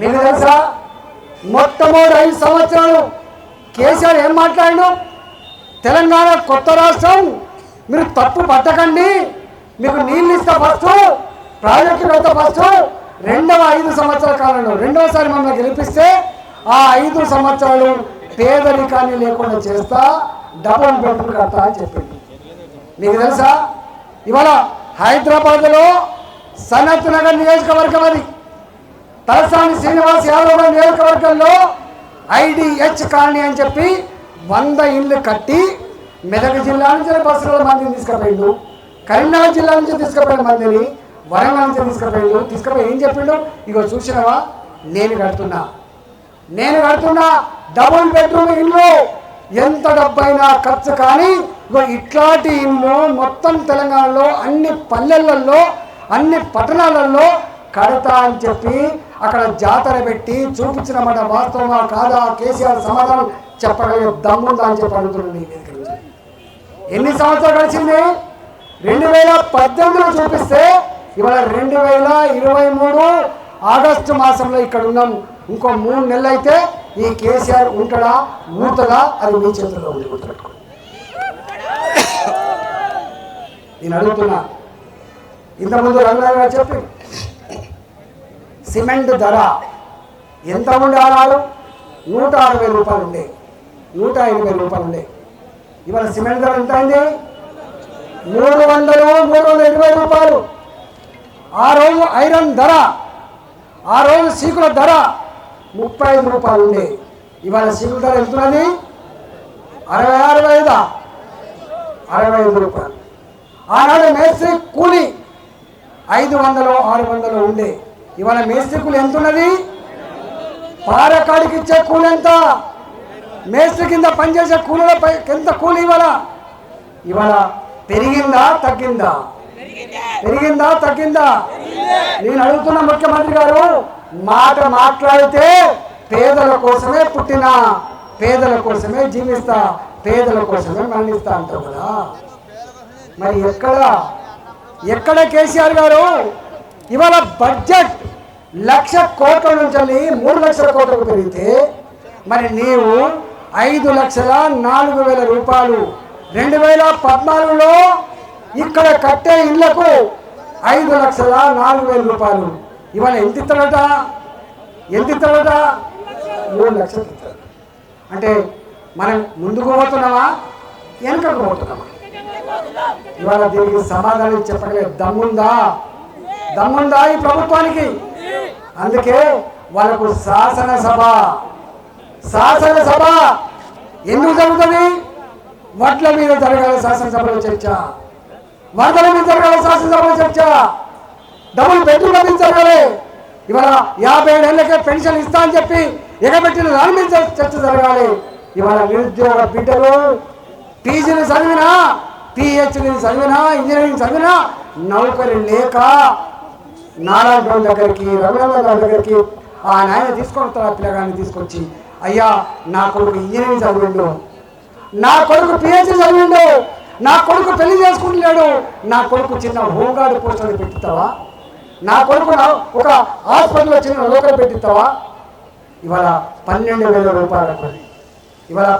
మీకు తెలుసా? మొత్తము ఐదు సంవత్సరాలు కేసీఆర్ ఏం మాట్లాడినా? తెలంగాణ కొత్త రాష్ట్రం మీరు తప్పు పట్టకండి. మీకు నీళ్ళు ఇస్తా ఫస్ట్ ప్రాజెక్టు పెడతా ఫస్ట్ రెండవ ఐదు సంవత్సరాల కాలంలో రెండవసారి మమ్మల్ని గెలిపిస్తే ఆ ఐదు సంవత్సరాలు పేదరికాన్ని లేకుండా చేస్తా డబుల్ బెడ్రూమ్ కడతా అని చెప్పింది. మీకు తెలుసా? ఇవాళ హైదరాబాద్లో సనత్ నగర్ నియోజకవర్గం అది. తలసాని శ్రీనివాస్ యాదవ్ నియోజకవర్గంలో ఐడిహెచ్ కాలనీ అని చెప్పి వంద ఇండ్లు కట్టి మెదక్ జిల్లా నుంచి బస్సుల మందిని తీసుకుపోయిండు. కరీంనగర్ జిల్లా నుంచి తీసుకుపోయిన మందిని వరంగల్ నుంచి తీసుకుపోయిండు. తీసుకుపోయి ఏం చెప్పిండు? ఇగో చూసినవా? నేను కడుతున్నా. నేను కడుతున్నా డబుల్ బెడ్రూమ్ ఇల్లు. ఎంత డబ్బైనా ఖర్చు కానీ ఇగో ఇట్లాంటి ఇల్లు మొత్తం తెలంగాణలో అన్ని పల్లెలలో అన్ని పట్టణాలలో కడతా అని చెప్పి అక్కడ జాతర పెట్టి చూపించిన మాట వాస్తవమా కాదా? కేసీఆర్ సమాధానం చెప్పగలిగే దమ్ముందా అని చెప్పి అడుగుతున్నాను నీ ఎన్ని సంవత్సరాలు గడిచింది? రెండు వేల పద్దెనిమిదిలో చూపిస్తే ఇవాళ రెండు వేల ఇరవై మూడు ఆగస్టు మాసంలో ఇక్కడ ఉన్నాం. ఇంకో మూడు నెలలు అయితే ఈ కేసీఆర్ ఉంటాడా? ఊతడా అది మీ చేతుల్లో ఉంది. గుర్తుపెట్టుకోండి నేను అడుగుతున్నా. ఇంతకుముందు రంగారావు గారు చెప్పి సిమెంట్ ధర ఎంత ఉండే ఆనాడు నూట అరవై రూపాయలు ఉండే. నూట ఎనభై రూపాయలు ఉండే. ఇవాళ సిమెంట్ ధర ఎంత అయింది? మూడు వందలు మూడు వందల ఇరవై రూపాయలు. ఆ రోజు ఐరన్ ధర ఆ రోజు సీకుల ధర ముప్పై ఐదు రూపాయలు ఉండే. ఇవాళ సీకుల ధర ఎంతున్నది అరవై అరవై ఐదా అరవై ఐదు రూపాయలు. ఆనాడు మేస్త్రి కూలి ఐదు వందలు ఆరు వందలు ఉండే. ఇవాళ మేస్త్రి కూలి ఎంత ఉన్నది పారకాడికి ఇచ్చే కూలి ఎంత? మేస్త్రి కింద పనిచేసే కూలీల ఎంత కూలి ఇవాళ? ఇవాళ పెరిగిందా తగ్గిందా? పెరిగిందా తగ్గిందా? నేను అడుగుతున్న ముఖ్యమంత్రి గారు మాట మాట్లాడితే పేదల కోసమే పుట్టిన పేదల కోసమే జీవిస్తా పేదల కోసమే మరణిస్తా అంటావు కదా. మరి ఎక్కడ? ఎక్కడ కేసీఆర్ గారు? ఇవాళ బడ్జెట్ లక్ష కోట్ల నుంచి మూడు లక్షల కోట్లకు పెరిగితే మరి నీవు ఐదు లక్షల నాలుగు వేల రూపాయలు. రెండు వేల పద్నాలుగులో ఇక్కడ కట్టే ఇళ్ళకు ఐదు లక్షల నాలుగు వేల రూపాయలు. ఇవాళ ఎంత ఇస్తాడట ఎంత ఇస్తాడట మూడు లక్షలు ఇస్తాడు అంటే మనం ముందుకు పోతున్నామా? వెనుకకు పోతున్నామా? ఇవాళ దీనికి సమాధానం చెప్పగలిగే దమ్ముందా? దమ్ముందా ఈ ప్రభుత్వానికి? అందుకే వాళ్ళకు శాసనసభ. శాసనసభ ఎందుకు జరుగుతుంది? వడ్ల మీద జరగాల శాసనసభలో చర్చ. వరదల మీద జరగాల శాసనసభలో చర్చ. డబుల్ బెడ్రూమ్ మీద జరగాలి. ఇవాళ యాభై ఏళ్ళకే పెన్షన్ ఇస్తా అని చెప్పి ఎగబెట్టిన దాని మీద చర్చ జరగాలి. ఇవాళ నిరుద్యోగ బిడ్డలు పీజీని చదివినా పిహెచ్డీని చదివినా ఇంజనీరింగ్ చదివినా నౌకరి లేక నారాయణ దగ్గరికి రఘునందన్ రావు దగ్గరికి ఆ నాయన తీసుకొని వస్తాడు ఆ పిల్లగాన్ని తీసుకొచ్చి అయ్యా నా కొడుకు ఇంజనీరింగ్ చదివిండు. నా కొడుకు పిహెచ్డి చదివిండు. నా కొడుకు పెళ్ళి చేసుకుంటున్నాడు. నా కొడుకు చిన్న హోంగార్డు పోస్ట్ అని పెట్టిస్తావా? నా కొడుకు ఒక హాస్పిటల్లో చిన్న లోకల్ పెట్టిస్తావా? ఇవాళ పన్నెండు వేల రూపాయలకు ఇవాళ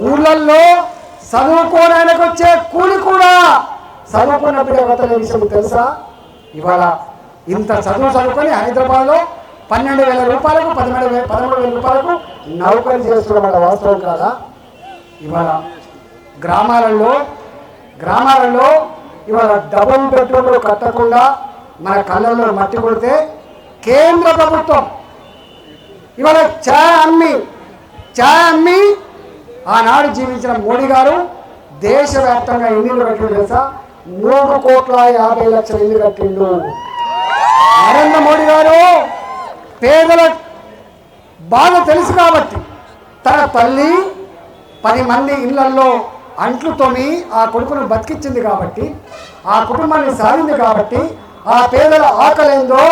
ఊళ్ళల్లో చదువుకోవడానికి వచ్చే కూలి కూడా చదువుకున్న బిడ్డ విషయం తెలుసా? ఇవాళ ఇంత చదువు చదువుకొని హైదరాబాద్లో పన్నెండు వేల రూపాయలకు పదమూడు వేల పదమూడు వేల రూపాయలకు నౌకరీ చేస్తున్నమాట. వాస్తవం కాదా? ఇవాళ గ్రామాలలో గ్రామాలలో ఇవాళ డబుల్ బెడ్రూమ్లు కట్టకుండా మన కళ్ళల్లో మట్టి కొడితే కేంద్ర ప్రభుత్వం ఇవాళ ఛాయ్ అమ్మి ఛాయ్ అమ్మి ఆనాడు జీవించిన మోడీ గారు దేశవ్యాప్తంగా ఎన్ని ఇల్లు కట్టిండు తెలుసా? మూడు కోట్ల యాభై లక్షల ఇల్లు కట్టిండు. నరేంద్ర మోడీ గారు పేదల బాగా తెలుసు కాబట్టి తన తల్లి పది మంది ఇళ్ళల్లో అంట్లు తోమి ఆ కొడుకును బతికించింది కాబట్టి ఆ కుటుంబాన్ని సాగింది కాబట్టి ఆ పేదల ఆకలేందో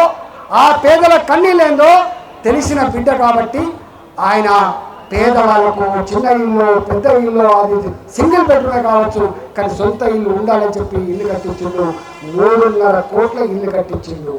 ఆ పేదల కన్నీళ్ళేందో తెలిసిన బిడ్డ కాబట్టి ఆయన పేదవాళ్ళకు చిన్న ఇల్లు పెద్ద ఇల్లు అది సింగిల్ బెడ్రూమే కావచ్చు కానీ సొంత ఇల్లు ఉండాలని చెప్పి ఇల్లు కట్టించిండు. మూడున్నర కోట్ల ఇల్లు కట్టించిండు.